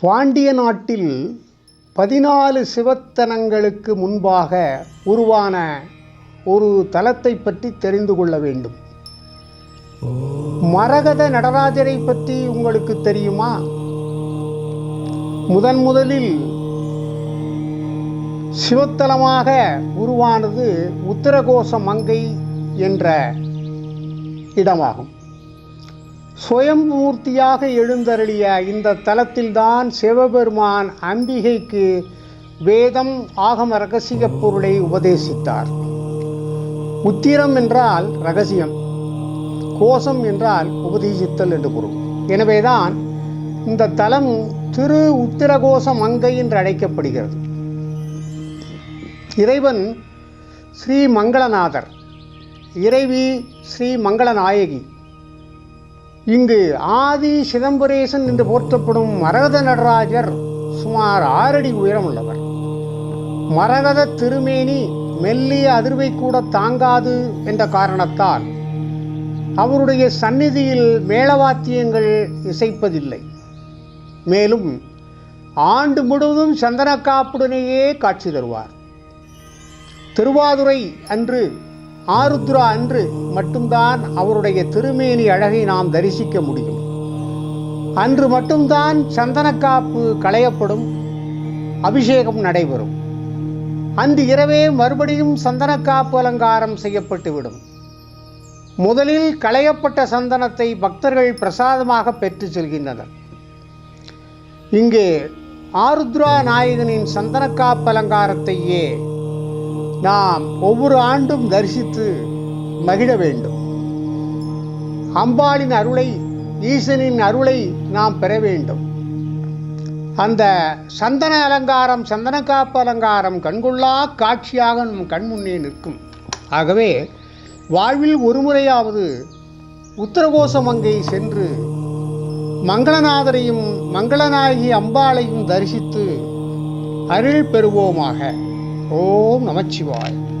பாண்டிய நாட்டில் பதினாலு சிவத்தனங்களுக்கு முன்பாக உருவான ஒரு தலத்தை பற்றி தெரிந்து கொள்ள வேண்டும். மரகத நடராஜரை பற்றி உங்களுக்கு தெரியுமா? முதன் முதலில் சிவத்தலமாக உருவானது உத்தரகோச மங்கை என்ற இடமாகும். சுயம்பூர்த்தியாக எழுந்தருளிய இந்த தலத்தில்தான் சிவபெருமான் அம்பிகைக்கு வேதம் ஆகம ரகசிய பொருளை உபதேசித்தார். உத்திரம் என்றால் ரகசியம் கோஷம் என்றால் உபதேசித்தல் என்று பொருள். எனவேதான் இந்த தலம் திரு உத்திரகோஷ மங்கை என்று அழைக்கப்படுகிறது. இறைவன் ஸ்ரீ மங்களநாதர் இறைவி ஸ்ரீ மங்களநாயகி இங்கு ஆதி சிதம்பரேசன் என்று போற்றப்படும் மரகத நடராஜர் சுமார் ஆறடி உயரமுள்ளவர். மரகத திருமேனி மெல்லிய அதிர்வை கூட தாங்காது என்ற காரணத்தால் அவருடைய சந்நிதியில் மேளவாத்தியங்கள் இசைப்பதில்லை. மேலும் ஆண்டு முழுவதும் சந்தனக்காப்புடனேயே காட்சி தருவார். திருவாதுரை அன்று ஆருத்ரா அன்று மட்டும்தான் அவருடைய திருமேனி அழகை நாம் தரிசிக்க முடியும். அன்று மட்டும்தான் சந்தனக்காப்பு களையப்படும் அபிஷேகம் நடைபெறும். அன்று இரவே மறுபடியும் சந்தனக்காப்பு அலங்காரம் செய்யப்பட்டுவிடும். முதலில் களையப்பட்ட சந்தனத்தை பக்தர்கள் பிரசாதமாக பெற்று செல்கின்றனர். இங்கே ஆருத்ரா நாயகனின் சந்தனக்காப்பு அலங்காரத்தையே நாம் ஒவ்வொரு ஆண்டும் தரிசித்து மகிழ வேண்டும். அம்பாளின் அருளை ஈசனின் அருளை நாம் பெற வேண்டும். அந்த சந்தன அலங்காரம் சந்தனக்காப்பு அலங்காரம் கண்கொள்ளா காட்சியாக நம் கண்முன்னே நிற்கும். ஆகவே வாழ்வில் ஒரு முறையாவது உத்தரகோசமங்கை சென்று மங்களநாதரையும் மங்களநாயகி அம்பாளையும் தரிசித்து அருள் பெறுவோமாக. ஓம் நமச்சிவாய்.